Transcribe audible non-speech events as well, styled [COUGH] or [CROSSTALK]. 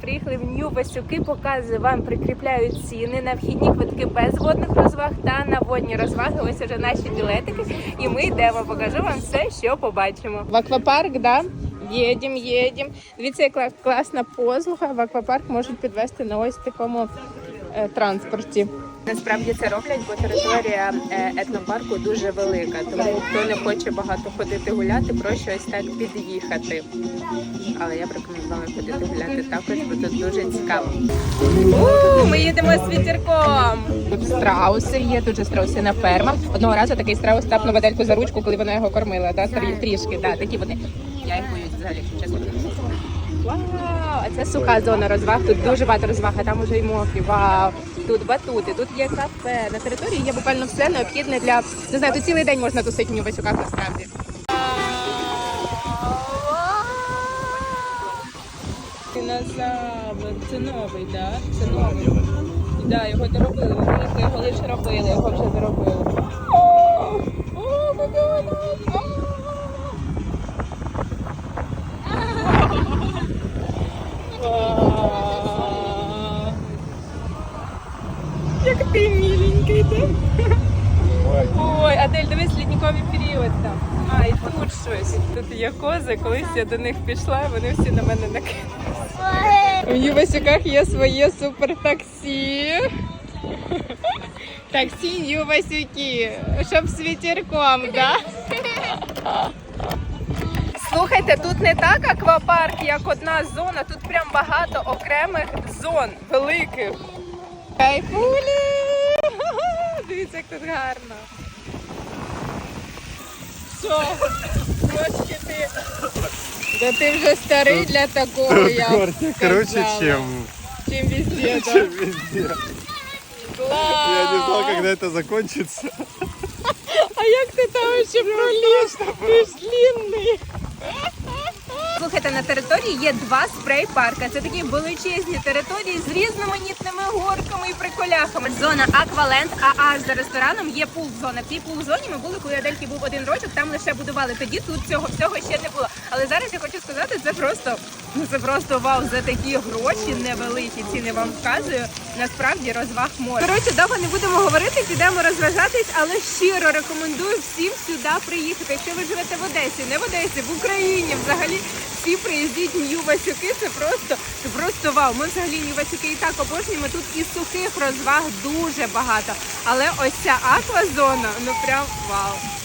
Приїхали в Нью Васюки, показую вам, прикріпляють ціни на вхідні квитки без водних розваг та на водні розваги. Ось уже наші білетики. І ми йдемо, покажу вам все, що побачимо. В аквапарк, да? Їдім, їдім. Дивіться, яка класна послуга. В аквапарк можуть підвести на ось такому транспорті. Насправді це роблять, бо територія е, етнопарку дуже велика. Тому хто не хоче багато ходити гуляти, проще ось так під'їхати. Але я б рекомендувала ходити гуляти також, бо тут дуже цікаво. У, ми їдемо з вітерком. Тут страуси є, тут же страусина ферма. Одного разу такий страус тапнув Адельку за ручку, коли вона його кормила. Да? трі- Трішки, да, такі вони. Я їх боюсь взагалі, чесно. Це суха зона розваг. Тут дуже багато розваг, а там уже й мокрі. Вау! Тут батути, тут є кафе. На території є буквально все необхідне для не знаю, тут цілий день можна тусити в Нью-Васюках насправді. Динозавр. Це новий, так? Це новий. Да, його доробили. Його лише робили, його вже доробили. О, о, Макдональдс! Вау. Як ти миленький, да? Дивись лідниковий період там. А, і тут щось. Тут є кози, колись я до них пішла, вони всі на мене накинули. У Нью-Васюках є своє супертаксі. Таксі Нью-Васюки, щоб з вітерком, да? Слухайте, тут не так аквапарк, як одна зона, тут прям багато окремих зон, великих. Кайфулі! Дивіться, як тут гарно. Що? Трошки ти. Да ти вже старий для такого, я б короче, сказала. чем, Чим везде, [LAUGHS] да? чем везде. Я не знал, когда это закончится. А як ти там ще проліз? Ти ж длинний. Слухайте, на території є два спрей-парка. Це такі величезні території з різноманітними горками і приколяхами. Зона Акваленд, а аж за рестораном є пул-зона. В цій пул-зоні ми були, коли Адельки був один рочок, там лише будували. Тоді тут цього всього ще не було. Але зараз я хочу сказати, просто ну це просто вау за такі гроші невеликі. Ціни вам вказую. Насправді розваг море. Коротше, довго не будемо говорити, підемо розважатись, але щиро рекомендую всім сюди приїхати. Якщо ви живете в Одесі, не в Одесі, в Україні взагалі всі приїздіть Нью-Васюки. Це просто це просто вау. Ми взагалі Нью-Васюки і так обожнюємо. Тут і сухих розваг дуже багато. Але ось ця аквазона, ну прям вау.